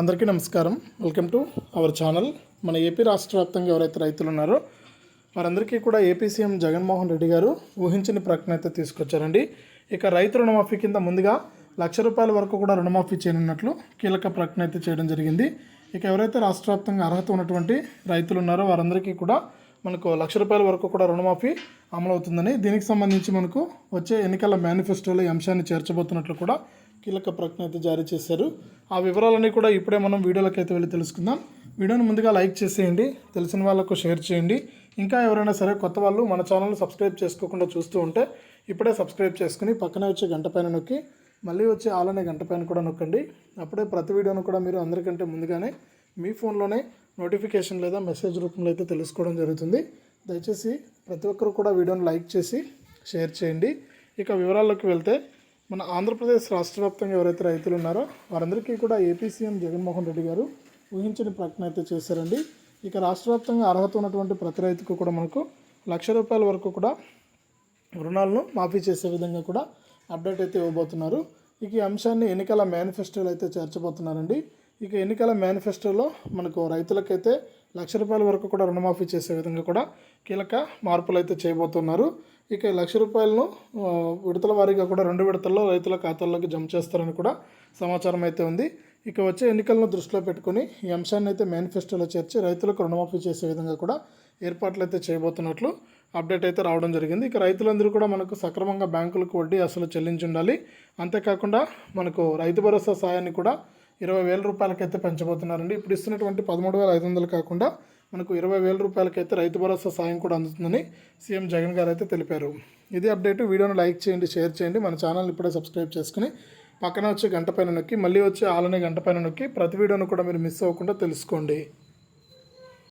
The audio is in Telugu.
అందరికీ నమస్కారం. వెల్కమ్ టు అవర్ ఛానల్ మన ఏపీ రాష్ట్ర వ్యాప్తంగా ఎవరైతే రైతులు ఉన్నారో వారందరికీ కూడా ఏపీ సీఎం జగన్మోహన్ రెడ్డి గారు ఊహించని ప్రకటన అయితే తీసుకొచ్చారండి. ఇక రైతు రుణమాఫీ కింద ముందుగా లక్ష రూపాయల వరకు కూడా రుణమాఫీ చేయనున్నట్లు కీలక ప్రకటన అయితే చేయడం జరిగింది. ఇక ఎవరైతే రాష్ట్ర వ్యాప్తంగా అర్హత ఉన్నటువంటి రైతులు ఉన్నారో వారందరికీ కూడా మనకు లక్ష రూపాయల వరకు కూడా రుణమాఫీ అమలవుతుందని దీనికి సంబంధించి మనకు వచ్చే ఎన్నికల మేనిఫెస్టోలో ఈ అంశాన్ని చేర్చబోతున్నట్లు కూడా కీలక ప్రకటన అయితే జారీ చేశారు. ఆ వివరాలన్నీ కూడా ఇప్పుడే మనం వీడియోలోకి అయితే వెళ్ళి తెలుసుకుందాం. వీడియోని ముందుగా లైక్ చేసేయండి తెలిసిన వాళ్ళకు షేర్ చేయండి. ఇంకా ఎవరైనా సరే కొత్త వాళ్ళు మన ఛానల్ సబ్స్క్రైబ్ చేసుకోకుండా చూస్తూ ఉంటే ఇప్పుడే సబ్స్క్రైబ్ చేసుకుని పక్కనే వచ్చే గంట పైన నొక్కి మళ్ళీ వచ్చే ఆలనే గంట పైన కూడా నొక్కండి. అప్పుడే ప్రతి వీడియోను కూడా మీరు అందరికంటే ముందుగానే మీ ఫోన్లోనే నోటిఫికేషన్ లేదా మెసేజ్ రూపంలో అయితే తెలుసుకోవడం జరుగుతుంది. దయచేసి ప్రతి ఒక్కరు కూడా వీడియోని లైక్ చేసి షేర్ చేయండి. ఇక వివరాల్లోకి వెళ్తే మన ఆంధ్రప్రదేశ్ రాష్ట్ర వ్యాప్తంగా ఎవరైతే రైతులు ఉన్నారో వారందరికీ కూడా ఏపీ సీఎం జగన్మోహన్ రెడ్డి గారు ఊహించని ప్రకటన అయితే చేశారండి. ఇక రాష్ట్ర వ్యాప్తంగా అర్హత ఉన్నటువంటి ప్రతి రైతుకు కూడా మనకు లక్ష రూపాయల వరకు కూడా రుణాలను మాఫీ చేసే విధంగా కూడా అప్డేట్ అయితే ఇవ్వబోతున్నారు. ఇక ఈ అంశాన్ని ఎన్నికల మేనిఫెస్టోలో అయితే చేర్చబోతున్నారండి. ఇక ఎన్నికల మేనిఫెస్టోలో మనకు రైతులకైతే లక్ష రూపాయల వరకు కూడా రుణమాఫీ చేసే విధంగా కూడా కీలక మార్పులు అయితే చేయబోతున్నారు. ఇక లక్ష రూపాయలను విడతల వారీగా కూడా రెండు విడతల్లో రైతుల ఖాతాల్లోకి జమ చేస్తారని కూడా సమాచారం అయితే ఉంది. ఇక వచ్చే ఎన్నికలను దృష్టిలో పెట్టుకుని ఈ అంశాన్ని అయితే మేనిఫెస్టోలో చేర్చి రైతులకు రుణమాఫీ చేసే విధంగా కూడా ఏర్పాట్లు అయితే చేయబోతున్నట్లు అప్డేట్ అయితే రావడం జరిగింది. ఇక రైతులందరూ కూడా మనకు సక్రమంగా బ్యాంకులకు వడ్డీ అసలు చెల్లించి ఉండాలి. అంతేకాకుండా మనకు రైతు భరోసా సాయాన్ని కూడా ఇరవై వేల రూపాయలకైతే పెంచబోతున్నారండి. ఇప్పుడు ఇస్తున్నటువంటి పదమూడు వేల ఐదు వందలు కాకుండా మనకు ఇరవై వేల రూపాయలకైతే రైతు భరోసా సాయం కూడా అందుతుందని సీఎం జగన్ గారు అయితే తెలిపారు. ఇది అప్డేట్. వీడియోను లైక్ చేయండి షేర్ చేయండి. మన ఛానల్ ఇప్పుడే సబ్స్క్రైబ్ చేసుకుని పక్కన వచ్చే గంట పైన నొక్కి మళ్ళీ వచ్చే ఆలనే గంట పైన నొక్కి ప్రతి వీడియోను కూడా మీరు మిస్ అవ్వకుండా తెలుసుకోండి.